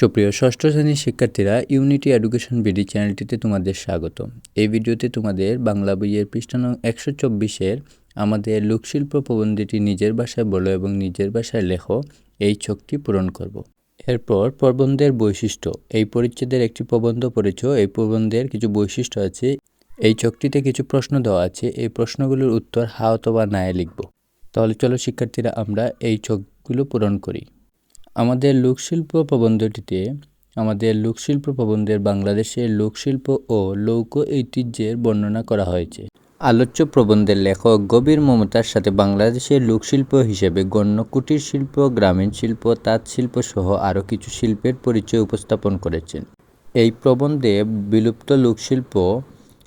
সুপ্রিয় ষষ্ঠ শ্রেণির শিক্ষার্থীরা ইউনিটি এডুকেশন বিডি চ্যানেলটিতে তোমাদের স্বাগত এই ভিডিওতে তোমাদের বাংলা বইয়ের পৃষ্ঠা নং একশো চব্বিশের আমাদের লোকশিল্প প্রবন্ধটি নিজের ভাষায় বলো এবং নিজের ভাষায় লেখো, এই ছকটি পূরণ করব। এরপর প্রবন্ধের বৈশিষ্ট্য। এই পরিচ্ছেদের একটি প্রবন্ধ পড়েছ, এই প্রবন্ধের কিছু বৈশিষ্ট্য আছে, এই ছকটিতে কিছু প্রশ্ন দেওয়া আছে, এই প্রশ্নগুলোর উত্তর হা অথবা নায়ে লিখব। তাহলে চলো শিক্ষার্থীরা আমরা এই ছকগুলো পূরণ করি। আমাদের লোকশিল্প প্রবন্ধটিতে আমাদের লোকশিল্প প্রবন্ধের বাংলাদেশের লোকশিল্প ও লৌক ঐতিহ্যের বর্ণনা করা হয়েছে। আলোচ্য প্রবন্ধের লেখক গভীর মমতার সাথে বাংলাদেশের লোকশিল্প হিসেবে গণ্য কুটির শিল্প, গ্রামীণ শিল্প, তাঁত শিল্প সহ আরও কিছু শিল্পের পরিচয় উপস্থাপন করেছেন। এই প্রবন্ধে বিলুপ্ত লোকশিল্প,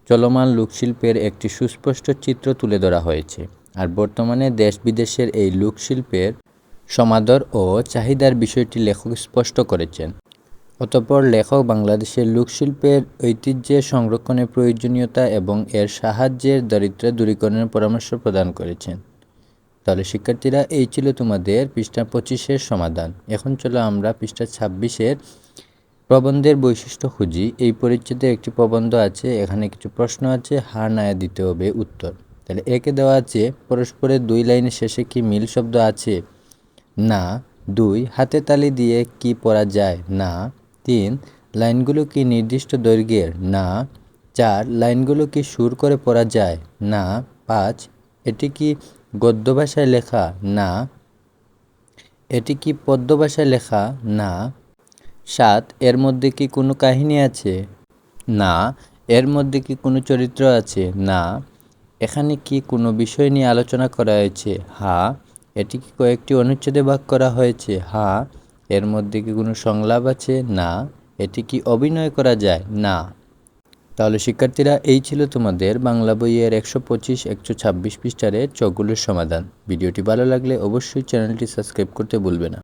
চলমান লোকশিল্পের একটি সুস্পষ্ট চিত্র তুলে ধরা হয়েছে। আর বর্তমানে দেশ বিদেশের এই লোকশিল্পের সমাদর ও চাহিদার বিষয়টি লেখক স্পষ্ট করেছেন। অতঃপর লেখক বাংলাদেশের লোকশিল্পের ঐতিহ্যের সংরক্ষণের প্রয়োজনীয়তা এবং এর সাহায্যের দারিদ্র্য দূরীকরণের পরামর্শ প্রদান করেছেন। তাহলে শিক্ষার্থীরা, এই ছিল তোমাদের পৃষ্ঠা পঁচিশের সমাধান। এখন চলো আমরা পৃষ্ঠা ছাব্বিশের প্রবন্ধের বৈশিষ্ট্য খুঁজি। এই পরিচ্ছেদে একটি প্রবন্ধ আছে, এখানে কিছু প্রশ্ন আছে, হার নায়া দিতে হবে উত্তর। তাহলে একে দেওয়া আছে, পরস্পরের দুই লাইনের শেষে কি মিল শব্দ আছে? না, দুই, হাতে তালি দিয়ে কি পড়া যায়? না, তিন, লাইনগুলো কি নির্দিষ্ট দৈর্ঘ্যের? না, চার, লাইনগুলো কি সুর করে পড়া যায়? না, পাঁচ, এটি কি গদ্য ভাষায় লেখা? না, এটি কি পদ্য ভাষায় লেখা? না, সাত, এর মধ্যে কি কোনো কাহিনী আছে? না, এর মধ্যে কি কোনো চরিত্র আছে? না, এখানে কি কোনো বিষয় নিয়ে আলোচনা করা হয়েছে? হ্যাঁ এটি কি কয়েকটি অনুচ্ছেদে ভাগ করা হয়েছে। হা, এর মধ্যে কি কোনো সংলাপ আছে? না, এটি কি অভিনয় করা যায়? না। তাহলে শিক্ষার্থীরা, এই ছিল তোমাদের বাংলা বইয়ের একশো পঁচিশ, একশো ছাব্বিশ পৃষ্ঠারের চকগুলোর সমাধান। ভিডিওটি ভালো লাগলে অবশ্যই চ্যানেলটি সাবস্ক্রাইব করতে ভুলবে না।